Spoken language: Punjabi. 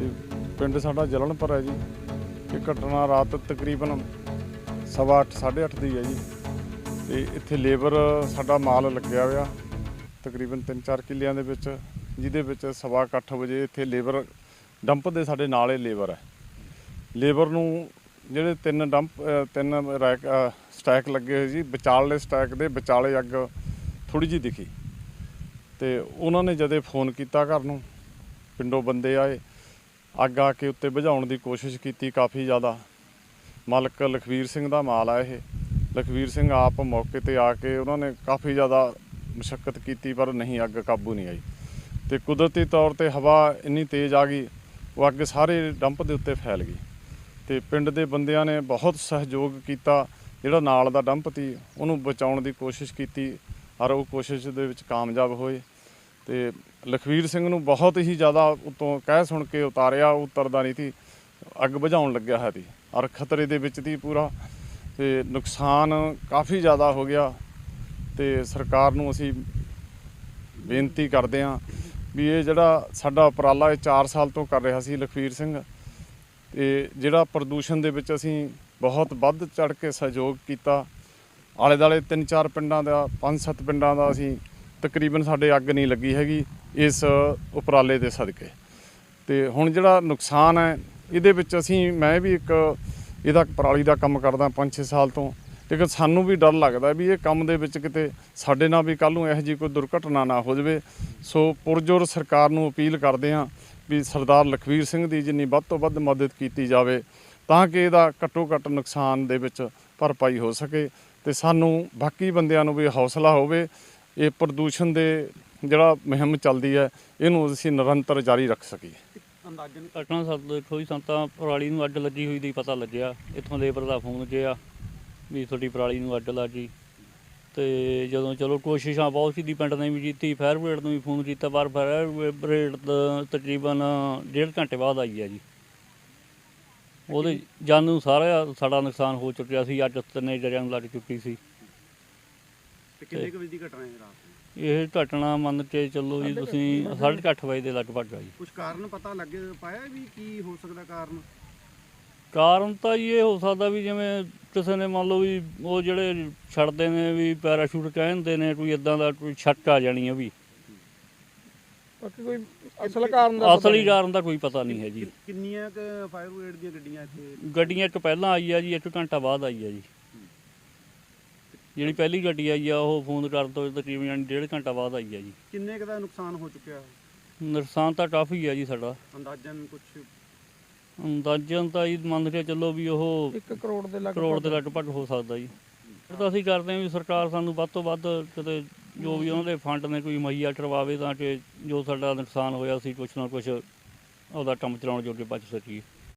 ਤੇ ਪਿੰਡ ਸਾਡਾ ਜਲਨਪੁਰ ਹੈ ਜੀ। ਇਹ ਘਟਨਾ ਰਾਤ ਤਕਰੀਬਨ ਸਵਾ ਅੱਠ, ਸਾਢੇ 8:30 ਦੀ ਹੈ ਜੀ। ਤੇ ਇੱਥੇ ਲੇਬਰ ਸਾਡਾ ਮਾਲ ਲੱਗਿਆ ਹੋਇਆ ਤਕਰੀਬਨ 3-4 ਕਿੱਲਿਆਂ ਦੇ ਵਿੱਚ ਜਿਹਦੇ ਵਿੱਚ ਸਵਾ ਕੁ ਅੱਠ ਵਜੇ ਇੱਥੇ ਲੇਬਰ ਡੰਪ ਦੇ ਸਾਡੇ ਨਾਲ ਹੀ ਲੇਬਰ ਹੈ। ਲੇਬਰ ਨੂੰ ਜਿਹੜੇ ਤਿੰਨ ਡੰਪ ਤਿੰਨ ਰੈਕ ਸਟੈਕ ਲੱਗੇ ਹੋਏ ਜੀ ਵਿਚਾਲੇ ਸਟੈਕ ਦੇ ਵਿਚਾਲੇ ਅੱਗ ਥੋੜੀ ਜਿਹੀ ਦਿਖੀ। ਤੇ ਉਹਨਾਂ ਨੇ ਜਦੇ ਫੋਨ ਕੀਤਾ ਘਰ ਨੂੰ ਪਿੰਡੋਂ ਬੰਦੇ ਆਏ ਅੱਗ ਆ ਕੇ ਉੱਤੇ ਬੁਝਾਉਣ ਦੀ ਕੋਸ਼ਿਸ਼ ਕੀਤੀ ਕਾਫੀ ਜ਼ਿਆਦਾ। ਮਾਲਕ ਲਖਵੀਰ ਸਿੰਘ ਦਾ ਮਾਲ ਆ ਇਹ। ਲਖਵੀਰ ਸਿੰਘ ਆਪ ਮੌਕੇ ਤੇ ਆ ਕੇ ਉਹਨਾਂ ਨੇ ਕਾਫੀ ਜ਼ਿਆਦਾ ਮੁਸ਼ਕਲ ਕੀਤੀ, ਪਰ ਨਹੀਂ, ਅੱਗ ਕਾਬੂ ਨਹੀਂ ਆਈ। ਤੇ ਕੁਦਰਤੀ ਤੌਰ ਤੇ ਹਵਾ ਇੰਨੀ ਤੇਜ਼ ਆ ਗਈ, ਉਹ ਅੱਗ ਸਾਰੇ ਡੰਪ ਦੇ ਉੱਤੇ ਫੈਲ ਗਈ। ਤੇ ਪਿੰਡ ਦੇ ਬੰਦਿਆਂ ਨੇ ਬਹੁਤ ਸਹਿਯੋਗ ਕੀਤਾ, ਜਿਹੜਾ ਨਾਲ ਦਾ ਡੰਪ ਸੀ, ਉਹਨੂੰ ਬਚਾਉਣ ਦੀ ਕੋਸ਼ਿਸ਼ ਕੀਤੀ, ਔਰ ਉਹ ਕੋਸ਼ਿਸ਼ ਦੇ ਵਿੱਚ ਕਾਮਯਾਬ ਹੋਏ। ਤੇ ਲਖਵੀਰ ਸਿੰਘ ਨੂੰ ਬਹੁਤ ਹੀ ਜ਼ਿਆਦਾ ਉਤੋਂ ਕਹਿ ਸੁਣ ਕੇ ਉਤਾਰਿਆ, ਉਤਰਦਾ ਨਹੀਂ ਸੀ। ਅੱਗ ਬੁਝਾਉਣ ਲੱਗਿਆ ਹੈ ਸੀ ਔਰ ਖਤਰੇ ਦੇ ਵਿੱਚ ਸੀ ਪੂਰਾ। ਤੇ ਨੁਕਸਾਨ ਕਾਫੀ ਜ਼ਿਆਦਾ ਹੋ ਗਿਆ। ਤੇ ਸਰਕਾਰ ਨੂੰ ਅਸੀਂ ਬੇਨਤੀ ਕਰਦੇ ਹਾਂ ਵੀ ਇਹ ਜਿਹੜਾ ਸਾਡਾ ਉਪਰਾਲਾ ਇਹ 4 ਸਾਲ ਤੋਂ ਕਰ ਰਿਹਾ ਸੀ ਲਖਵੀਰ ਸਿੰਘ, ਤੇ ਜਿਹੜਾ ਪ੍ਰਦੂਸ਼ਣ ਦੇ ਵਿੱਚ ਅਸੀਂ ਬਹੁਤ ਵੱਧ ਚੜ ਕੇ ਸਹਿਯੋਗ ਕੀਤਾ। ਆਲੇ ਦਾਲੇ ਤਿੰਨ ਚਾਰ ਪਿੰਡਾਂ ਦਾ ਪੰਜ ਸੱਤ ਪਿੰਡਾਂ ਦਾ ਅਸੀਂ ਤਕਰੀਬਨ ਸਾਡੇ ਅੱਗ ਨਹੀਂ ਲੱਗੀ ਹੈਗੀ ਇਸ ਉਪਰਾਲੇ ਦੇ ਸਦਕੇ। ਤੇ ਹੁਣ ਜਿਹੜਾ ਨੁਕਸਾਨ ਹੈ, ਇਹਦੇ ਵਿੱਚ ਅਸੀਂ, ਮੈਂ ਵੀ ਇੱਕ ਇਹਦਾ ਪਰਾਲੀ ਦਾ ਕੰਮ ਕਰਦਾ 5-6 ਸਾਲ ਤੋਂ, ਲੇਕਿਨ ਸਾਨੂੰ ਵੀ ਡਰ ਲੱਗਦਾ ਵੀ ਇਹ ਕੰਮ ਦੇ ਵਿੱਚ ਕਿਤੇ ਸਾਡੇ ਨਾਲ ਵੀ ਕੱਲ ਨੂੰ ਇਹੋ ਜਿਹੀ ਕੋਈ ਦੁਰਘਟਨਾ ਨਾ ਹੋ ਜਾਵੇ। ਸੋ ਪੁਰਜੋਰ ਸਰਕਾਰ ਨੂੰ ਅਪੀਲ ਕਰਦੇ ਹਾਂ ਵੀ ਸਰਦਾਰ ਲਖਵੀਰ ਸਿੰਘ ਦੀ ਜਿੰਨੀ ਵੱਧ ਤੋਂ ਵੱਧ ਮਦਦ ਕੀਤੀ ਜਾਵੇ, ਤਾਂ ਕਿ ਇਹਦਾ ਘੱਟੋ ਘੱਟ ਨੁਕਸਾਨ ਦੇ ਵਿੱਚ ਭਰਪਾਈ ਹੋ ਸਕੇ ਤੇ ਸਾਨੂੰ ਬਾਕੀ ਬੰਦਿਆਂ ਨੂੰ ਵੀ ਹੌਸਲਾ ਹੋਵੇ ਇਹ ਪ੍ਰਦੂਸ਼ਣ ਦੇ ਜਿਹੜਾ ਮੁਹਿੰਮ ਚੱਲਦੀ ਹੈ, ਇਹਨੂੰ ਅਸੀਂ ਨਿਰੰਤਰ ਜਾਰੀ ਰੱਖ ਸਕੀਏ। ਅੰਦਾਜ਼ਨ ਘਟਨਾ ਸਭ ਦੇਖੋ ਜੀ, ਸਾਨੂੰ ਪਰਾਲੀ ਨੂੰ ਅੱਡ ਲੱਗੀ ਹੋਈ ਦੀ ਪਤਾ ਲੱਗਿਆ। ਇੱਥੋਂ ਲੇਬਰ ਦਾ ਫੋਨ ਗਿਆ ਵੀ ਤੁਹਾਡੀ ਪਰਾਲੀ ਨੂੰ ਅੱਗ ਲੱਗੀ। ਤੇ ਜਦੋਂ ਚਲੋ ਕੋਸ਼ਿਸ਼ਾਂ ਬਹੁਤ ਸੀ ਦੀ ਪਿੰਡ ਨੇ ਵੀ ਕੀਤੀ, ਫਾਇਰ ਬ੍ਰਿਗੇਡ ਨੂੰ ਵੀ ਫੋਨ ਕੀਤਾ, ਪਰ ਫਾਇਰ ਬ੍ਰਿਗੇਡ ਤਕਰੀਬਨ ਡੇਢ ਘੰਟੇ ਬਾਅਦ ਆਈ ਹੈ ਜੀ। ਉਹਦੇ ਜਾਨ ਨੂੰ ਸਾਰਾ ਸਾਡਾ ਨੁਕਸਾਨ ਹੋ ਚੁੱਕਿਆ ਸੀ, ਅੱਜ ਤਿੰਨੇ ਜਰਿਆਂ ਨੂੰ ਲੱਗ ਚੁੱਕੀ ਸੀ। ਤੇ ਕਿੰਨੇ ਕੁ ਵਜੇ ਦੀ ਘਟਨਾ ਹੈ ਰਾਤ ਨੂੰ? ਇਹ ਘਟਨਾ ਮੰਨ ਕੇ ਚੱਲੋ ਜੀ ਤੁਸੀਂ 8:30 ਵਜੇ ਦੇ ਲਗਭਗ ਆ ਜੀ। ਕੁਝ ਕਾਰਨ ਪਤਾ ਲੱਗ ਪਾਇਆ ਵੀ ਕੀ ਹੋ ਸਕਦਾ ਕਾਰਨ? ਕਾਰਨ ਤਾਂ ਜੀ ਇਹ ਹੋ ਸਕਦਾ ਵੀ ਜਿਵੇਂ ਕਿਸੇ ਨੇ ਮੰਨ ਲਓ ਵੀ ਉਹ ਜਿਹੜੇ ਛੱਡਦੇ ਨੇ ਵੀ ਪੈਰਾਸ਼ੂਟ ਕਹਿੰਦੇ ਨੇ ਕੋਈ ਇਦਾਂ ਦਾ ਕੋਈ ਛੱਕ ਆ ਜਾਣੀ ਆ ਵੀ। ਬਾਕੀ ਕੋਈ ਅਸਲ ਕਾਰਨ ਦਾ ਪਤਾ ਅਸਲੀ ਨਹੀਂ। ਕਾਰਨ ਦਾ ਕੋਈ ਪਤਾ ਨਹੀਂ ਹੈ ਜੀ। ਕਿੰਨੀਆਂ ਕੁ ਫਾਇਰ ਬ੍ਰਿਗੇਡ ਦੀਆਂ ਗੱਡੀਆਂ ਇੱਥੇ? ਗੱਡੀਆਂ ਇੱਕ ਪਹਿਲਾਂ ਆਈ ਆ ਜੀ ਇੱਕ ਘੰਟਾ ਬਾਅਦ ਆਈ ਆ ਜੀ। ਜਿਹੜੀ ਪਹਿਲੀ ਗੱਡੀ ਆਈ ਆ ਉਹ ਫੋਨ ਕਰਨ ਤੋਂ ਤਕਰੀਬਨ ਡੇਢ ਘੰਟਾ ਬਾਅਦ ਆਈ ਆ ਜੀ। ਕਿੰਨੇ ਕੁ ਦਾ ਨੁਕਸਾਨ ਹੋ ਚੁੱਕਿਆ ਨੁਕਸਾਨ ਤਾਂ ਕਾਫੀ ਆ ਜੀ ਸਾਡਾ। ਅੰਦਾਜ਼ਨ ਕੁਝ ਅੰਦਾਜ਼ਨ ਤਾਂ ਜੀ ਮੰਨ ਕੇ ਚੱਲੋ ਵੀ ਉਹ ਇੱਕ ਕਰੋੜ ਦੇ ਲਗਭਗ ਕਰੋੜ ਦੇ ਲਗਭਗ ਹੋ ਸਕਦਾ ਜੀ। ਇਹ ਤਾਂ ਅਸੀਂ ਕਰਦੇ ਹਾਂ ਵੀ ਸਰਕਾਰ ਸਾਨੂੰ ਵੱਧ ਤੋਂ ਵੱਧ ਕਿਤੇ ਜੋ ਵੀ ਉਹਨਾਂ ਦੇ ਫੰਡ ਨੇ ਕੋਈ ਮੁਹੱਈਆ ਕਰਵਾਵੇ ਤਾਂ ਕਿ ਜੋ ਸਾਡਾ ਨੁਕਸਾਨ ਹੋਇਆ ਸੀ ਕੁਛ ਨਾ ਕੁਛ ਉਹਦਾ ਕੰਮ ਚਲਾਉਣ ਜੋਗੇ ਬਚ ਸਕੀਏ।